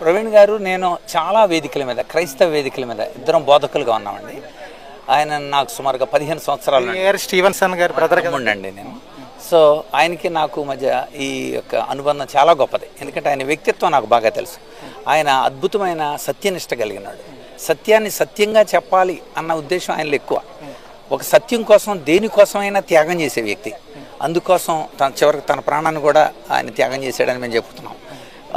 ప్రవీణ్ గారు నేను చాలా వేదికల మీద క్రైస్తవ వేదికల మీద ఇద్దరం బోధకులుగా ఉన్నామండి. ఆయన నాకు సుమారుగా పదిహేను సంవత్సరాల స్టీవెన్సన్ గారి బ్రదర్ ఉండండి నేను. సో ఆయనకి నాకు మధ్య ఈ యొక్క అనుబంధం చాలా గొప్పది. ఎందుకంటే ఆయన వ్యక్తిత్వం నాకు బాగా తెలుసు. ఆయన అద్భుతమైన సత్యనిష్ట కలిగినాడు. సత్యాన్ని సత్యంగా చెప్పాలి అన్న ఉద్దేశం ఆయనలో ఎక్కువ. ఒక సత్యం కోసం దేనికోసమైనా త్యాగం చేసే వ్యక్తి. అందుకోసం తన చివరికి తన ప్రాణాన్ని కూడా ఆయన త్యాగం చేశాడని మేము చెప్తున్నాం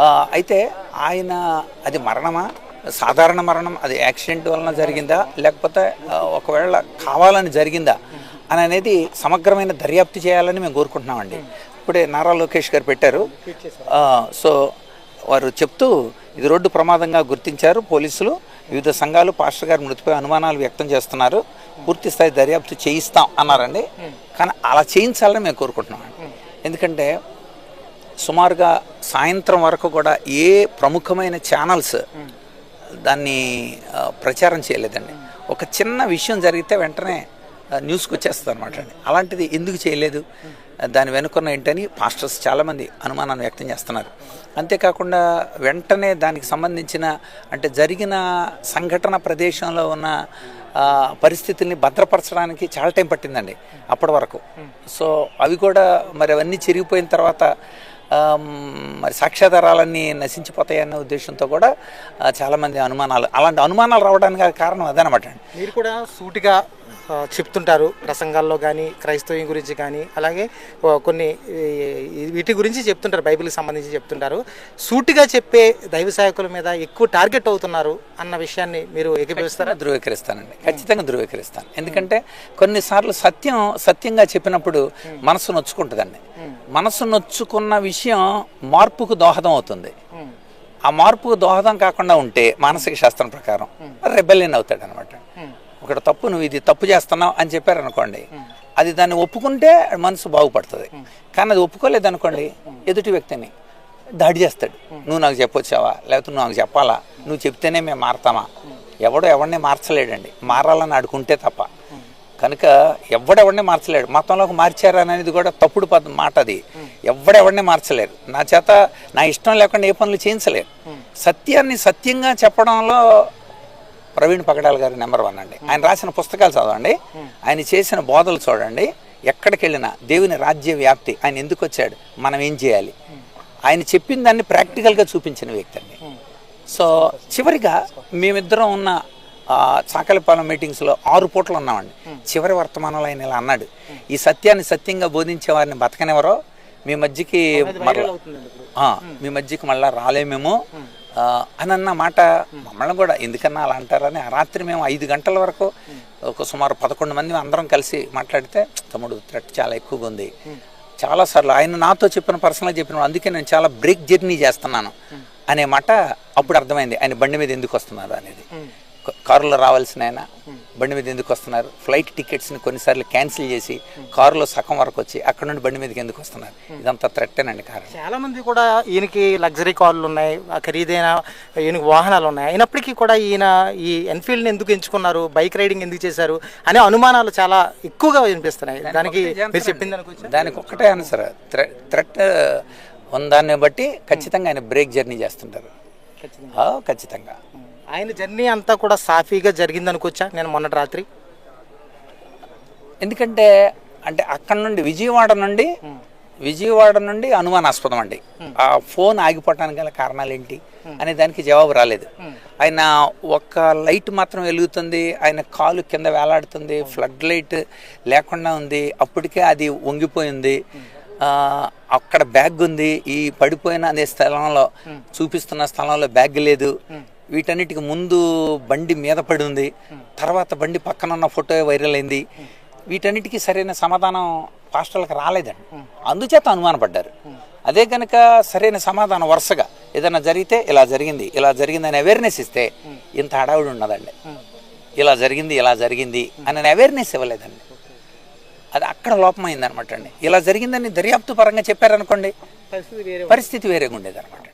అయితే ఆయన అది మరణమా? సాధారణ మరణం అది యాక్సిడెంట్ వలన జరిగిందా? లేకపోతే ఒకవేళ కావాలని జరిగిందా? అని అనేది సమగ్రమైన దర్యాప్తు చేయాలని మేము కోరుకుంటున్నామండి. ఇప్పుడే నారా లోకేష్ గారు పెట్టారు. సో వారు చెప్తూ ఇది రోడ్డు ప్రమాదంగా గుర్తించారు పోలీసులు. వివిధ సంఘాలు పాస్టర్ గారి మృతిపై అనుమానాలు వ్యక్తం చేస్తున్నారు. పూర్తి స్థాయి దర్యాప్తు చేయిస్తాం అన్నారండి. కానీ అలా చేయించాలని మేము కోరుకుంటున్నాం ఎందుకంటే సుమారుగా సాయంత్రం వరకు కూడా ఏ ప్రముఖమైన ఛానల్స్ దాన్ని ప్రచారం చేయలేదండి. ఒక చిన్న విషయం జరిగితే వెంటనే న్యూస్కి వచ్చేస్తుంది అనమాట అండి. అలాంటిది ఎందుకు చేయలేదు? దాని వెనుకున్న ఏంటని పాస్టర్స్ చాలామంది అనుమానాన్ని వ్యక్తం చేస్తున్నారు. అంతేకాకుండా వెంటనే దానికి సంబంధించిన అంటే జరిగిన సంఘటన ప్రదేశంలో ఉన్న పరిస్థితుల్ని భద్రపరచడానికి చాలా టైం పట్టిందండి అప్పటి వరకు. సో అవి కూడా మరి అవన్నీ చిరిగిపోయిన తర్వాత మరి సాక్ష్యాధారాలన్నీ నశించిపోతాయన్న ఉద్దేశంతో కూడా చాలామంది అనుమానాలు. అలాంటి అనుమానాలు రావడానికి కారణం అదనమాట. అండి మీరు కూడా సూటిగా చెప్తుంటారు ప్రసంగాల్లో కానీ క్రైస్తవం గురించి కానీ అలాగే కొన్ని వీటి గురించి చెప్తుంటారు బైబిల్కి సంబంధించి చెప్తుంటారు. సూటిగా చెప్పే దైవ సేవకుల మీద ఎక్కువ టార్గెట్ అవుతున్నారు అన్న విషయాన్ని మీరు ఏకీభవిస్తారా? ధృవీకరిస్తానండి. ఖచ్చితంగా ధృవీకరిస్తాను. ఎందుకంటే కొన్నిసార్లు సత్యం సత్యంగా చెప్పినప్పుడు మనసు నొచ్చుకుంటుందండి. మనసు నొచ్చుకున్న విషయం మార్పుకు దోహదం అవుతుంది. ఆ మార్పుకు దోహదం కాకుండా ఉంటే మానసిక శాస్త్రం ప్రకారం రెబెలియన్ అవుతాడు అనమాట ఒకటి తప్పు నువ్వు ఇది తప్పు చేస్తున్నావు అని చెప్పారు అనుకోండి అది దాన్ని ఒప్పుకుంటే మనసు బాగుపడుతుంది. కానీ అది ఒప్పుకోలేదు అనుకోండి ఎదుటి వ్యక్తిని దాడి చేస్తాడు. నువ్వు నాకు చెప్పొచ్చావా? లేకపోతే నువ్వు నాకు చెప్పాలా? నువ్వు చెప్తేనే మేము మారతామా? ఎవడో ఎవరిని మార్చలేడండి. మారాలని అడుకుంటే తప్ప. కనుక ఎవడెవడిని మార్చలేడు. మతంలోకి మార్చారు అనేది కూడా తప్పుడు పద్ మాట అది. ఎవడెవడిని మార్చలేరు. నా చేత నా ఇష్టం లేకుండా ఏ పనులు చేయించలేరు. సత్యాన్ని సత్యంగా చెప్పడంలో ప్రవీణ్ పగడాల్ గారి నెంబర్ వన్ అండి. ఆయన రాసిన పుస్తకాలు చదవండి. ఆయన చేసిన బోధలు చూడండి. ఎక్కడికి వెళ్ళినా దేవుని రాజ్య వ్యాప్తి ఆయన ఎందుకు వచ్చాడు? మనం ఏం చేయాలి? ఆయన చెప్పిన దాన్ని ప్రాక్టికల్గా చూపించిన వ్యక్తి అండి. సో చివరిగా మేమిద్దరం ఉన్న చాకలిపాలెం మీటింగ్స్లో ఆరు పూటలు ఉన్నామండి. చివరి వర్తమానంలో ఆయన ఇలా అన్నాడు. ఈ సత్యాన్ని సత్యంగా బోధించే వారిని బతకనివ్వరో మీ మధ్యకి మీ మధ్యకి మళ్ళా రాలేమేమో? అని అన్న మాట మమ్మల్ని కూడా ఎందుకన్నా అలా అంటారని ఆ రాత్రి మేము ఐదు గంటల వరకు ఒక సుమారు పదకొండు మంది అందరం కలిసి మాట్లాడితే తమ్ముడు థ్రెట్ చాలా ఎక్కువగా ఉంది. చాలాసార్లు ఆయన నాతో చెప్పిన పర్సనల్గా చెప్పిన అందుకే నేను చాలా బ్రేక్ జర్నీ చేస్తున్నాను. అనే మాట అప్పుడు అర్థమైంది. ఆయన బండి మీద ఎందుకు వస్తున్నారు అనేది. కారులో రావాల్సిన ఆయన బండి మీద ఎందుకు వస్తున్నారు? ఫ్లైట్ టికెట్స్ని కొన్నిసార్లు క్యాన్సిల్ చేసి కారులో సగం వరకు వచ్చి అక్కడ నుండి బండి మీదకి ఎందుకు వస్తున్నారు? ఇదంతా థ్రెట్టేనండి కారణం. చాలా మంది కూడా ఈయనకి లగ్జరీ కార్లు ఉన్నాయి ఆ ఖరీదైన ఈయనకి వాహనాలు ఉన్నాయి. అయినప్పటికీ కూడా ఈయన ఈ ఎన్ఫీల్డ్ని ఎందుకు ఎంచుకున్నారు? బైక్ రైడింగ్ ఎందుకు చేశారు? అనే అనుమానాలు చాలా ఎక్కువగా వినిపిస్తున్నాయి. దానికి మీరు చెప్పింది దానికి ఒక్కటే ఆన్సర్ థ్రెట్ ఉందాన్ని బట్టి ఖచ్చితంగా ఆయన బ్రేక్ జర్నీ చేస్తుంటారు. ఖచ్చితంగా. ఆయన జర్నీ అంతా కూడా సాఫీగా జరిగింది అనుకోవచ్చా నేను మొన్నటి రాత్రి? ఎందుకంటే అంటే అక్కడ నుండి విజయవాడ నుండి విజయవాడ నుండి అనుమానాస్పదం అండి. ఆ ఫోన్ ఆగిపోవటానికి గల కారణాలు ఏంటి అనే దానికి జవాబు రాలేదు. ఆయన ఒక లైట్ మాత్రం వెలుగుతుంది ఆయన కాలు కింద వేలాడుతుంది ఫ్లడ్ లైట్ లేకుండా ఉంది అప్పటికే అది వంగిపోయింది. ఆ, అక్కడ బ్యాగ్ ఉంది ఈ పడిపోయిన అదే స్థలంలో చూపిస్తున్న స్థలంలో బ్యాగ్ లేదు. వీటన్నిటికి ముందు బండి మీద పడి ఉంది. తర్వాత బండి పక్కన ఉన్న ఫోటో వైరల్ అయింది. వీటన్నిటికీ సరైన సమాధానం పాస్టర్లకు రాలేదండి. అందుచేత అనుమానపడ్డారు. అదే కనుక సరైన సమాధానం వరుసగా ఏదైనా జరిగితే ఇలా జరిగింది ఇలా జరిగింది అని అవేర్నెస్ ఇస్తే ఇంత హడావుడి ఉండదండి ఇలా జరిగింది ఇలా జరిగింది అని అవేర్నెస్ ఇవ్వలేదండి. అది అక్కడ లోపమైంది అనమాట అండి ఇలా జరిగిందని దర్యాప్తు పరంగా చెప్పారనుకోండి పరిస్థితి వేరేగా ఉండేది అనమాట